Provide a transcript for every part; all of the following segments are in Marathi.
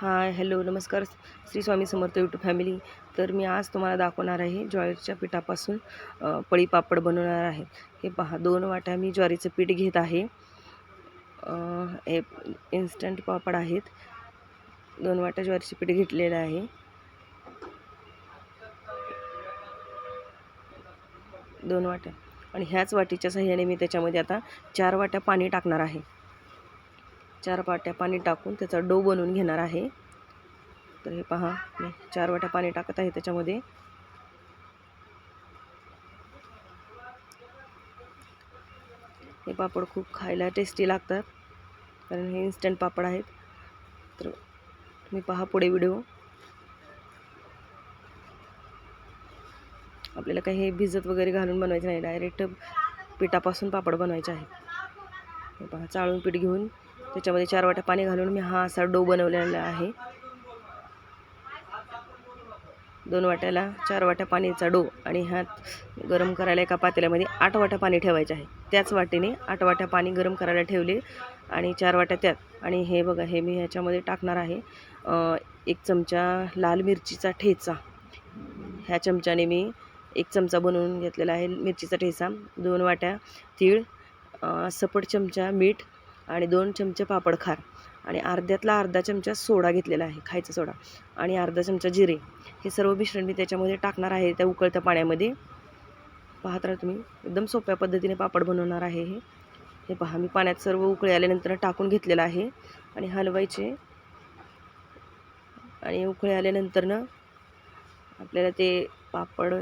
हाय हॅलो नमस्कार श्री स्वामी समर्थ यूट्यूब फॅमिली तर मी आज तुम्हाला दाखवणार आहे ज्वारीच्या पिठापासून पळी पापड बनवणार आहे. हे पहा दोन वाट्या मी ज्वारीचं पीठ घेत आहे. हे इन्स्टंट पापड आहेत. दोन वाट्या ज्वारीचे पीठ घेतलेलं आहे. दोन वाट्या. आणि ह्याच वाटीच्या सहाय्याने मी त्याच्यामध्ये आता चार वाट्या पाणी टाकणार आहे. चार वाट्या पाणी टाकून त्याचा डो बनवून घेणार आहे. तर हे पहा मी चार वाट्या पाणी टाकत आहे त्याच्यामध्ये. हे पापड खूप खायला टेस्टी लागतात कारण हे इन्स्टंट पापड आहेत. तर तुम्ही पहा पुढे व्हिडिओ आपल्याला काही हे भिजत वगैरे घालून बनवायचं नाही डायरेक्ट पिठापासून पापड बनवायचे आहेत. हे पहा चाळून पीठ घेऊन. त्याच्यामध्ये चार वाट्या पाणी घालून मी हा असा डो बनवलेला आहे. दोन वाट्याला चार वाट्या पाणीचा डो आणि ह्यात गरम करायला एका पातेल्यामध्ये आठ वाट्या पाणी ठेवायचे आहे. त्याच वाटेने आठ वाट्या पाणी गरम करायला ठेवले आणि चार वाट्या त्यात. आणि हे बघा हे मी ह्याच्यामध्ये टाकणार आहे. एक चमचा लाल मिरचीचा ठेचा. ह्या चमच्याने मी एक चमचा बनवून घेतलेला आहे मिरचीचा ठेचा. दोन वाट्या तीळ सपट चमचा मीठ आणि दोन चमचे पापड खार. आणि अर्ध्यातला अर्धा चमचा सोडा घेतलेला आहे खायचा सोडा. आणि अर्धा चमचा जिरे. हे सर्व मिश्रण मी त्याच्यामध्ये टाकणार आहे त्या उकळत्या पाण्यामध्ये. पाहत राहा तुम्ही एकदम सोप्या पद्धतीने पापड बनवणार आहे हे. हे पहा मी पाण्यात सर्व उकळी आल्यानंतर टाकून घेतलेलं आहे. आणि हलवायचे. आणि उकळी आल्यानंतरनं आपल्याला ते पापड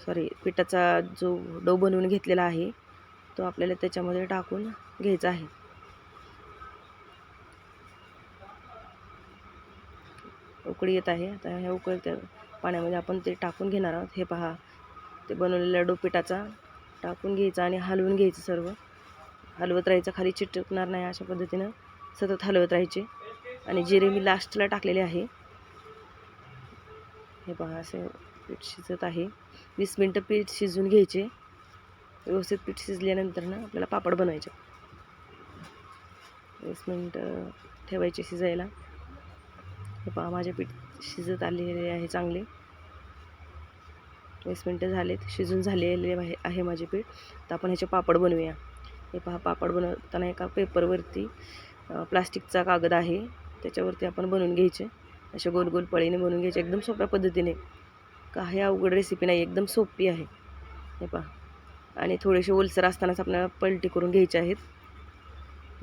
सॉरी पिठाचा जो डो बनवून घेतलेला आहे तो आपल्याला त्याच्यामध्ये टाकून घ्यायचा आहे. उकळी येत आहे. आता ह्या उकळत्या पाण्यामध्ये आपण ते टाकून घेणार आहोत. हे पहा ते बनवलेल्या डोपिटाचा टाकून घ्यायचा आणि हलवून घ्यायचं सर्व. हलवत राहायचं खाली चिटकणार नाही अशा पद्धतीनं. सतत हलवत राहायचे. आणि जिरे मी लास्टला टाकलेले आहे. हे पहा असे पीठ शिजत आहे. वीस मिनटं पीठ शिजवून घ्यायचे. व्यवस्थित पीठ शिजल्यानंतर ना आपल्याला पापड बनवायचे. वीस मिनटं ठेवायचे शिजायला. हे पहा माझे पीठ शिजत आलेले आहे चांगले. वीस मिनटं झालेत शिजून झालेले आहे माझे पीठ. तर आपण ह्याचे पापड बनवूया. हे पहा पापड बनवताना एका पेपरवरती प्लास्टिकचा कागद आहे. त्याच्यावरती आपण बनवून घ्यायचे. असे गोल गोल पळीने बनवून घ्यायचे. एकदम सोप्या पद्धतीने. काही अवघड रेसिपी नाही एकदम सोपी आहे. हे पहा. आणि थोडेसे ओलसर असतानाच आपल्याला पलटी करून घ्यायचे आहेत.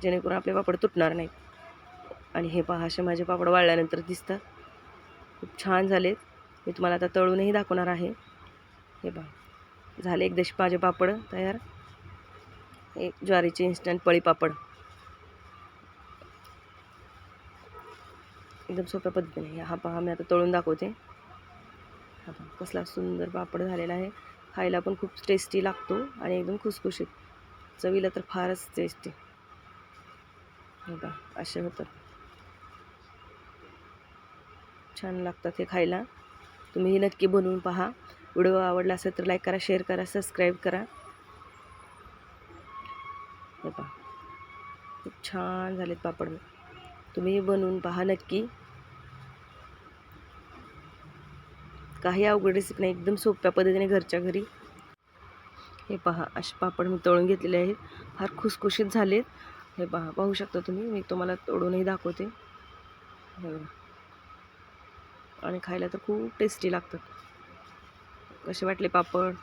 जेणेकरून आपले पापड तुटणार नाहीत. आणि हे पहा असे माझे पापड वाळल्यानंतर दिसतात. खूप छान झालेत. मी तुम्हाला आता तळूनही दाखवणार आहे. हे पहा झाले एकदाशी माझे पापड तयार. एक ज्वारीचे इन्स्टंट पळी पापड. एकदम सोप्या पद्धतीने. हा पहा मी आता तळून दाखवते. हा पहा कसला सुंदर पापड झालेला आहे. खायला पण खूप टेस्टी लागतो आणि एकदम खुसखुशीत. चवीला तर फारच टेस्टी हे पहा असे होतात. छान लागतात हे खायला. तुम्हीही नक्की बनवून पहा. व्हिडिओ आवडला असेल तर लाईक करा शेअर करा सबस्क्राईब करा. हे पहा. खूप छान झालेत पापड. तुम्ही बनवून पहा नक्की. काही अवघड रेसिपी नाही एकदम सोप्या पद्धतीने घरच्या घरी. हे पहा असे पापड मी तळून घेतलेले आहेत. फार खुसखुशीत झालेत. हे पहा पाहू शकता तुम्ही मी तुम्हाला तोडूनही दाखवते. हे बघा. आणि खायला तर खूप टेस्टी लागतात. कसे वाटले पापड?